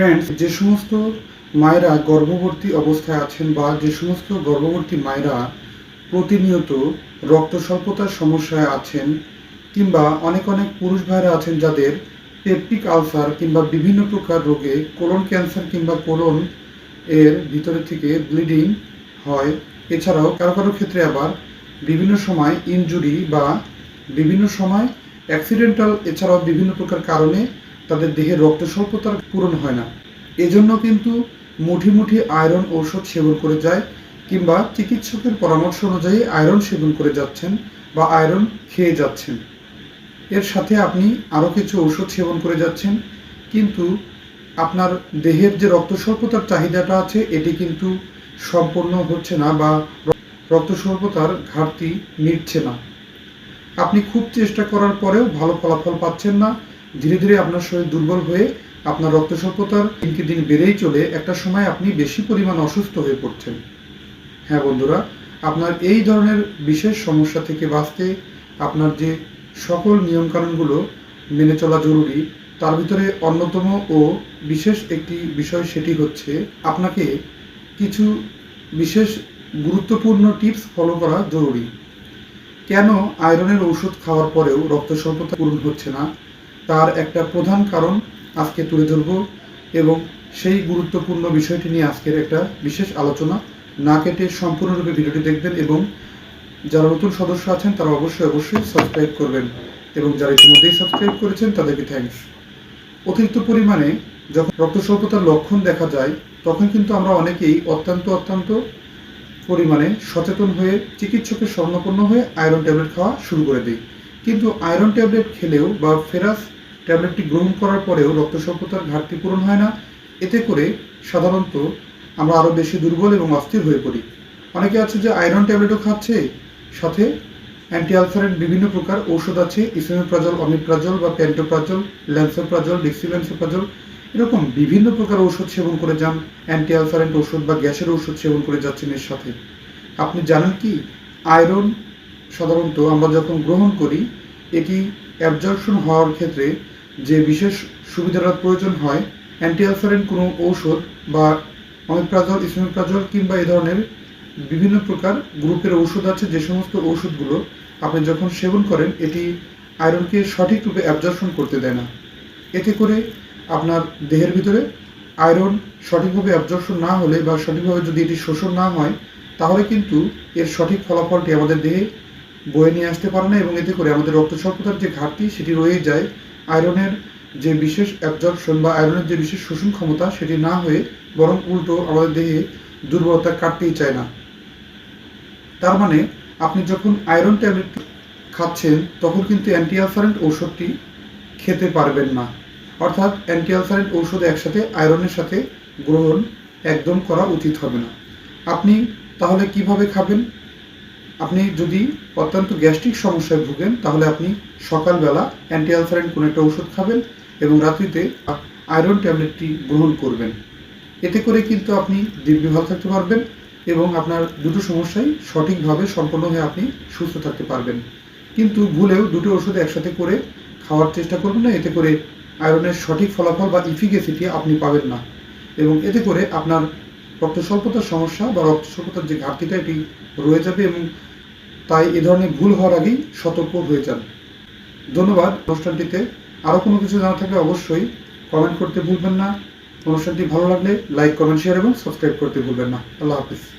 Friends যে সমস্ত মায়েরা গর্ভবতী অবস্থায় আছেন বা যে সমস্ত গর্ভবতী মায়েরা প্রতিনিয়ত রক্ত স্বল্পতার সমস্যায় আছেন কিংবা অনেক অনেক পুরুষ ভাইরা আছেন যাদের পেপটিক আলসার কিংবা বিভিন্ন প্রকার রোগে কোলন ক্যান্সার কিংবা কোলন এর ভিতরে থেকে ব্লিডিং হয়। এছাড়াও কারও কারও ক্ষেত্রে আবার বিভিন্ন সময় ইনজুরি বা বিভিন্ন সময় অ্যাক্সিডেন্টাল, এছাড়াও বিভিন্ন প্রকার কারণে তাদের দেহে রক্ত স্বল্পতার পূরণ হয় না। এজন্য কিন্তু মুঠি মুঠি আয়রন ঔষধ সেবন করে যায় কিংবা চিকিৎসকের পরামর্শ অনুযায়ী আয়রন সেবন করে যাচ্ছেন বা আয়রন খেয়ে যাচ্ছেন। এর সাথে আপনি আরও কিছু ঔষধ সেবন করে যাচ্ছেন, কিন্তু আপনার দেহের যে রক্ত স্বল্পতার চাহিদাটা আছে, এটি কিন্তু সম্পূর্ণ হচ্ছে না বা রক্ত স্বল্পতার ঘাটতি মিটছে না। আপনি খুব চেষ্টা করার পরেও ভালো ফলাফল পাচ্ছেন না ধীরে ধীরে আপনার শরীর দুর্বল হয়ে আপনার রক্ত স্বল্পতার দিনকে দিন বেড়েই চলে, একটা সময় আপনি বেশি পরিমাণ অসুস্থ হয়ে পড়ছেন। হ্যাঁ বন্ধুরা, আপনার এই ধরনের বিশেষ সমস্যা থেকে বাঁচতে আপনার যে সকল নিয়মকানুনগুলো মেনে চলা জরুরি, তার ভিতরে অন্যতম ও বিশেষ একটি বিষয় সেটি হচ্ছে আপনাকে কিছু বিশেষ গুরুত্বপূর্ণ টিপস ফলো করা জরুরি। কেন আয়রনের ঔষধ খাওয়ার পরেও রক্ত স্বল্পতা পূরণ হচ্ছে না? তার একটা প্রধান কারণ আজকে তুলে ধরব এবং সেই গুরুত্বপূর্ণ বিষয়টি নিয়ে আজকের একটা বিশেষ আলোচনা। না কেটে সম্পূর্ণরূপে ভিডিওটি দেখবেন এবং যারা নতুন সদস্য আছেন, তারা অবশ্যই অবশ্যই সাবস্ক্রাইব করবেন এবং যারা ইতিমধ্যেই সাবস্ক্রাইব করেছেন, তাদেরকে থ্যাঙ্কস অতিরিক্ত পরিমাণে যখন রক্ত স্বল্পতার লক্ষণ দেখা যায়, তখন কিন্তু আমরা অনেকেই অত্যন্ত অত্যন্ত পরিমাণে সচেতন হয়ে চিকিৎসকের স্বর্ণপন্ন হয়ে আয়রন ট্যাবলেট খাওয়া শুরু করে দিই। কিন্তু আয়রন ট্যাবলেট খেলেও বা ফেরাস ট্যাবলেটটি গ্রহণ করার পরেও রক্ত স্বল্পতার ঘাটতি পূরণ হয় না। এতে করে সাধারণত আমরা আরও বেশি দুর্বল এবং অস্থির হয়ে পড়ি। অনেকে আছে যে আয়রন ট্যাবলেটও খাচ্ছে। সাথে অ্যান্টি আলসারেন্ট বিভিন্ন প্রকার ঔষধ আছে। ইসোমেপ্রাজল অমিপ্রাজল বা প্যান্টোপ্রাজল ল্যান্সোপ্রাজল, ডিক্সিল্যান্সোপ্রাজল। এরকম বিভিন্ন প্রকার ঔষধ সেবন করে যান। অ্যান্টি আলসারেন্ট ওষুধ বা গ্যাসের ওষুধ সেবন করে যাচ্ছেন এর সাথে। আপনি জানেন কি? আয়রন সাধারণত আমরা যখন গ্রহণ করি, এটি অ্যাবজর্পশন হওয়ার ক্ষেত্রে যে বিশেষ সুবিধার প্রয়োজন হয় অ্যান্টি আলসারেন্ট কোনো ঔষধ বা অমিপ্রাজল, ইসোমিপ্রাজল কিংবা এ ধরনের বিভিন্ন প্রকার গ্রুপের ঔষধ আছে, যে সমস্ত ঔষধগুলো আপনি যখন সেবন করেন, এটি আয়রনকে সঠিকরূপে অ্যাবজর্পশন করতে দেয় না। এতে করে আপনার দেহের ভিতরে আয়রন সঠিকভাবে অ্যাবজর্পশন না হলে বা সঠিকভাবে যদি এটি শোষণ না হয়, তাহলে কিন্তু এর সঠিক ফলাফলটি আমাদের দেহে বয়ে নিয়ে আসতে পারে না এবং এতে করে আমাদের রক্ত স্বল্পতার যে ঘাটতি, সেটি রয়ে যায় আয়রনের যে বিশেষ অ্যাবজর্পশন বা আয়রনের যে বিশেষ শোষণ ক্ষমতা, সেটি না হয়ে বরং উল্টো আমাদের দেহে দুর্বলতা কাটতেই চায় না। তার মানে আপনি যখন আয়রন ট্যাবলেট খাচ্ছেন, তখন কিন্তু অ্যান্টি আলসারেন্ট ঔষধটি খেতে পারবেন না। অর্থাৎ অ্যান্টি আলসারেন্ট ঔষধ একসাথে আয়রনের সাথে গ্রহণ একদম করা উচিত হবে না। আপনি তাহলে কীভাবে খাবেন? আপনি যদি অত্যন্ত গ্যাস্ট্রিক সমস্যায় ভুগেন, তাহলে আপনি সকালবেলা অ্যান্টি আলসারেন্ট কোনো একটা ওষুধ খাবেন এবং রাত্রিতে আয়রন ট্যাবলেটটি গ্রহণ করবেন। এতে করে কিন্তু আপনি দিব্যি ভালো থাকতে পারবেন এবং আপনার দুটো সমস্যাই সঠিকভাবে সম্পন্ন হয়ে আপনি সুস্থ থাকতে পারবেন। কিন্তু ভুলেও দুটো ওষুধ একসাথে করে খাওয়ার চেষ্টা করবেন না, এতে করে আয়রনের সঠিক ফলাফল বা ইফিকেসিটি আপনি পাবেন না। এবং এতে করে আপনার রক্ত স্বল্পতার সমস্যা বা রক্ত স্বল্পতার যে ঘাটতিটা, এটি রয়ে যাবে এবং তাই এ ধরনের ভুল হওয়ার আগেই সতর্ক হয়ে যান। ধন্যবাদ। অনুষ্ঠানটিতে আরও কোনো কিছু জানা থাকলে অবশ্যই কমেন্ট করতে ভুলবেন না। অনুষ্ঠানটি ভালো লাগলে লাইক কমেন্ট শেয়ার এবং সাবস্ক্রাইব করতে ভুলবেন না। আল্লাহ হাফিজ।